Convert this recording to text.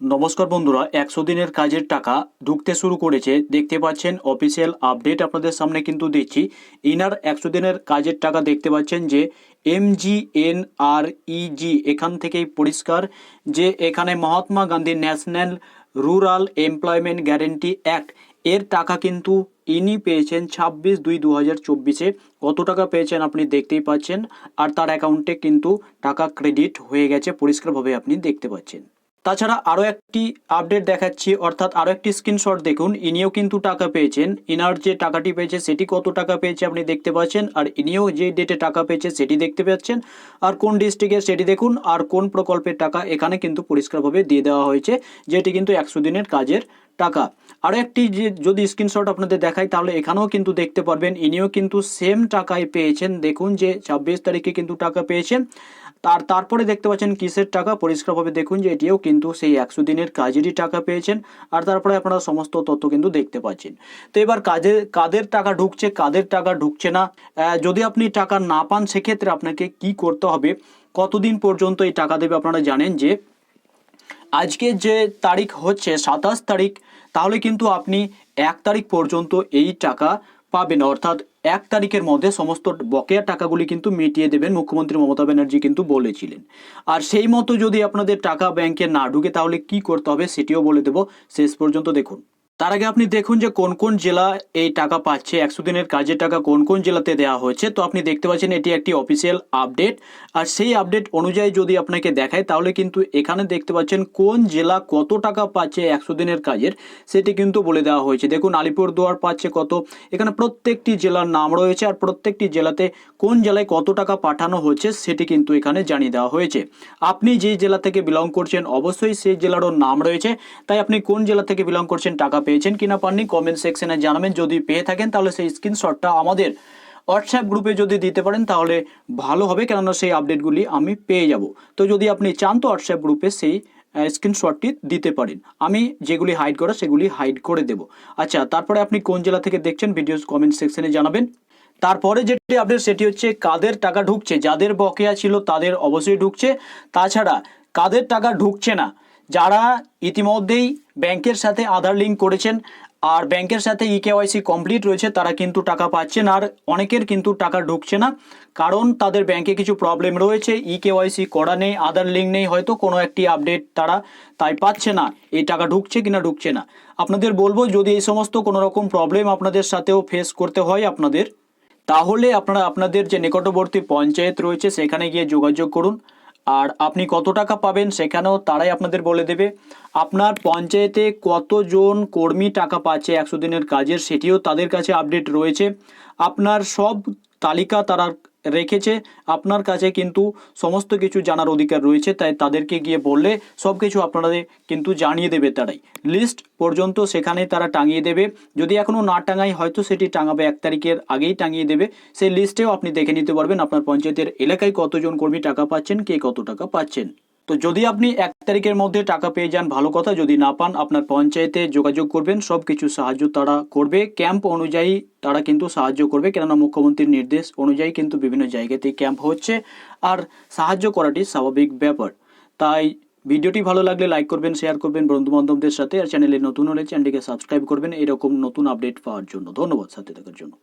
নমস্কার বন্ধুরা, একশো দিনের কাজের টাকা ঢুকতে শুরু করেছে। দেখতে পাচ্ছেন অফিসিয়াল আপডেট আপনাদের সামনে কিন্তু দিচ্ছি। ইনার একশো দিনের কাজের টাকা দেখতে পাচ্ছেন যে M G N R E G এখান থেকেই পরিষ্কার যে এখানে Mahatma Gandhi national rural employment guarantee act, এর টাকা কিন্তু ইনি পেয়েছেন ছাব্বিশ দুই দু হাজার চব্বিশে। কত টাকা পেয়েছেন আপনি দেখতেই পাচ্ছেন, আর তার অ্যাকাউন্টে কিন্তু টাকা ক্রেডিট হয়ে গেছে, পরিষ্কারভাবে আপনি দেখতে পাচ্ছেন। তাছাড়া আরও একটি আপডেট দেখাচ্ছি, অর্থাৎ আরও একটি স্ক্রিনশট দেখুন। ইনিও কিন্তু টাকা পেয়েছেন। ইনার যে টাকাটি পেয়েছে, সেটি কত টাকা পেয়েছে আপনি দেখতে পাচ্ছেন, আর ইনিও যে ডেটে টাকা পেয়েছে, সেটি দেখতে পাচ্ছেন। আর কোন ডিস্ট্রিক্টে সেটি দেখুন, আর কোন প্রকল্পের টাকা এখানে কিন্তু পরিষ্কারভাবে দিয়ে দেওয়া হয়েছে, যেটি কিন্তু একশো দিনের কাজের টাকা। আরও একটি যে, যদি স্ক্রিনশট আপনাদের দেখাই, তাহলে এখানেও কিন্তু দেখতে পারবেন, ইনিও কিন্তু সেম টাকায় পেয়েছেন। দেখুন যে ছাব্বিশ তারিখে কিন্তু টাকা পেয়েছেন। তার তারপরে দেখতে পাচ্ছেন কিসের টাকা? পরিষ্কারভাবে দেখুন যে এটিও কিন্তু সেই একশো দিনের কাজেরই টাকা পেয়েছেন। আর তারপরে আপনারা সমস্ত তথ্য কিন্তু দেখতে পাচ্ছেন। তো এবার কাজে, কাদের টাকা ঢুকছে, কাদের টাকা ঢুকছে না? যদি আপনি টাকা না পান, সেক্ষেত্রে আপনাকে কি করতে হবে? কতদিন পর্যন্ত এই টাকা দেবে আপনারা জানেন যে আজকে যে তারিখ হচ্ছে সাতাশ তারিখ, তাহলে কিন্তু আপনি এক তারিখ পর্যন্ত এই টাকা পাবেন। অর্থাৎ এক তারিখের মধ্যে সমস্ত বকেয়া টাকাগুলি কিন্তু মিটিয়ে দেবেন মুখ্যমন্ত্রী মমতা ব্যানার্জি কিন্তু বলেছিলেন। আর সেই মতো যদি আপনাদের টাকা ব্যাংকে না ঢুকে তাহলে কি করতে হবে সেটিও বলে দেব। শেষ পর্যন্ত দেখুন। তার আগে আপনি দেখুন যে কোন কোন জেলা এই টাকা পাচ্ছে, একশো দিনের কাজের টাকা কোন কোন জেলাতে দেওয়া হয়েছে। তো আপনি দেখতে পাচ্ছেন এটি একটি অফিসিয়াল আপডেট আর সেই আপডেট অনুযায়ী যদি আপনাকে দেখায়, তাহলে কিন্তু এখানে দেখতে পাচ্ছেন কোন জেলা কত টাকা পাচ্ছে একশো দিনের কাজের, সেটি কিন্তু বলে দেওয়া হয়েছে। দেখুন, আলিপুরদুয়ার পাচ্ছে কত, এখানে প্রত্যেকটি জেলার নাম রয়েছে। আর প্রত্যেকটি জেলাতে কোন জেলায় কত টাকা পাঠানো হচ্ছে, সেটি কিন্তু এখানে জানিয়ে দেওয়া হয়েছে। আপনি যে জেলা থেকে বিলং করছেন, অবশ্যই সেই জেলারও নাম রয়েছে। তাই আপনি কোন জেলা থেকে বিলং করছেন, টাকা পেয়েছেন কিনা পাননি কমেন্ট সেকশনে জানাবেন। যদি পেয়ে থাকেন, তাহলে সেই স্ক্রিনশটটা আমাদের হোয়াটসঅ্যাপ গ্রুপে যদি দিতে পারেন, তাহলে ভালো হবে। কেননা সেই আপডেটগুলি আমি পেয়ে যাব। তো যদি আপনি চান, তো হোয়াটসঅ্যাপ গ্রুপে সেই স্ক্রিনশটটি দিতে পারেন। আমি যেগুলি হাইড করা, সেগুলি হাইড করে দেব। আচ্ছা তারপরে আপনি কোন জেলা থেকে দেখছেন ভিডিও কমেন্ট সেকশনে জানাবেন। তারপরে যেটি আপডেট সেটি হচ্ছে কাদের টাকা ঢুকছে? যাদের বকেয়া ছিল, তাদের অবশ্যই ঢুকছে। তাছাড়া কাদের টাকা ঢুকছে না যারা ইতিমধ্যেই ব্যাংকের সাথে আধার লিঙ্ক করেছেন আর ব্যাংকের সাথে ই কেওয়াইসি কমপ্লিট রয়েছে, তারা কিন্তু টাকা পাচ্ছেন আর অনেকের কিন্তু টাকা ঢুকছে না। কারণ তাদের ব্যাংকে কিছু প্রবলেম রয়েছে, ই কেওয়াইসি করা নেই, আধার লিঙ্ক নেই, হয়তো কোনো একটি আপডেট তারা তাই পাচ্ছে না। এই টাকা ঢুকছে কিনা ঢুকছে না। আপনাদের বলব, যদি এই সমস্ত কোনো রকম প্রবলেম আপনাদের সাথেও ফেস করতে হয় আপনাদের, তাহলে আপনারা আপনাদের যে নিকটবর্তী পঞ্চায়েত রয়েছে, সেখানে গিয়ে যোগাযোগ করুন। আর আপনি কত টাকা পাবেন সেখানেও তারাই আপনাদের বলে দেবে। আপনার পঞ্চায়েতে কতজন কর্মী টাকা পাচ্ছে একশো দিনের কাজের সেটিও তাদের কাছে আপডেট রয়েছে। আপনার সব তালিকা তারা রেখেছে। আপনার কাছে কিন্তু সমস্ত কিছু জানার অধিকার রয়েছে, তাই তাদেরকে গিয়ে বললে সব কিছু আপনাদের কিন্তু জানিয়ে দেবে তারাই। লিস্ট পর্যন্ত সেখানে তারা টাঙিয়ে দেবে। যদি এখনও না টাঙাই, হয়তো সেটি টাঙাবে এক তারিখের আগেই টাঙিয়ে দেবে। সেই লিস্টেও আপনি দেখে নিতে পারবেন আপনার পঞ্চায়েতের এলাকায় কতজন কর্মী টাকা পাচ্ছেন, কে কত টাকা পাচ্ছেন। তো যদি আপনি এক তারিখের মধ্যে টাকা পেয়ে যান, ভালো কথা। যদি না পান, আপনার পঞ্চায়েতে যোগাযোগ করবেন। সব কিছু সাহায্য তারা করবে। ক্যাম্প অনুযায়ী তারা কিন্তু সাহায্য করবে। কেননা মুখ্যমন্ত্রীর নির্দেশ অনুযায়ী কিন্তু বিভিন্ন জায়গাতে ক্যাম্প হচ্ছে। আর সাহায্য করাটি স্বাভাবিক ব্যাপার। তাই ভিডিওটি ভালো লাগলে লাইক করবেন, শেয়ার করবেন বন্ধু বান্ধবদের সাথে। আর চ্যানেলে নতুন হলে চ্যানেলটিকে সাবস্ক্রাইব করবেন। এরকম নতুন আপডেট পাওয়ার জন্য। ধন্যবাদ। সাথে থাকার জন্য।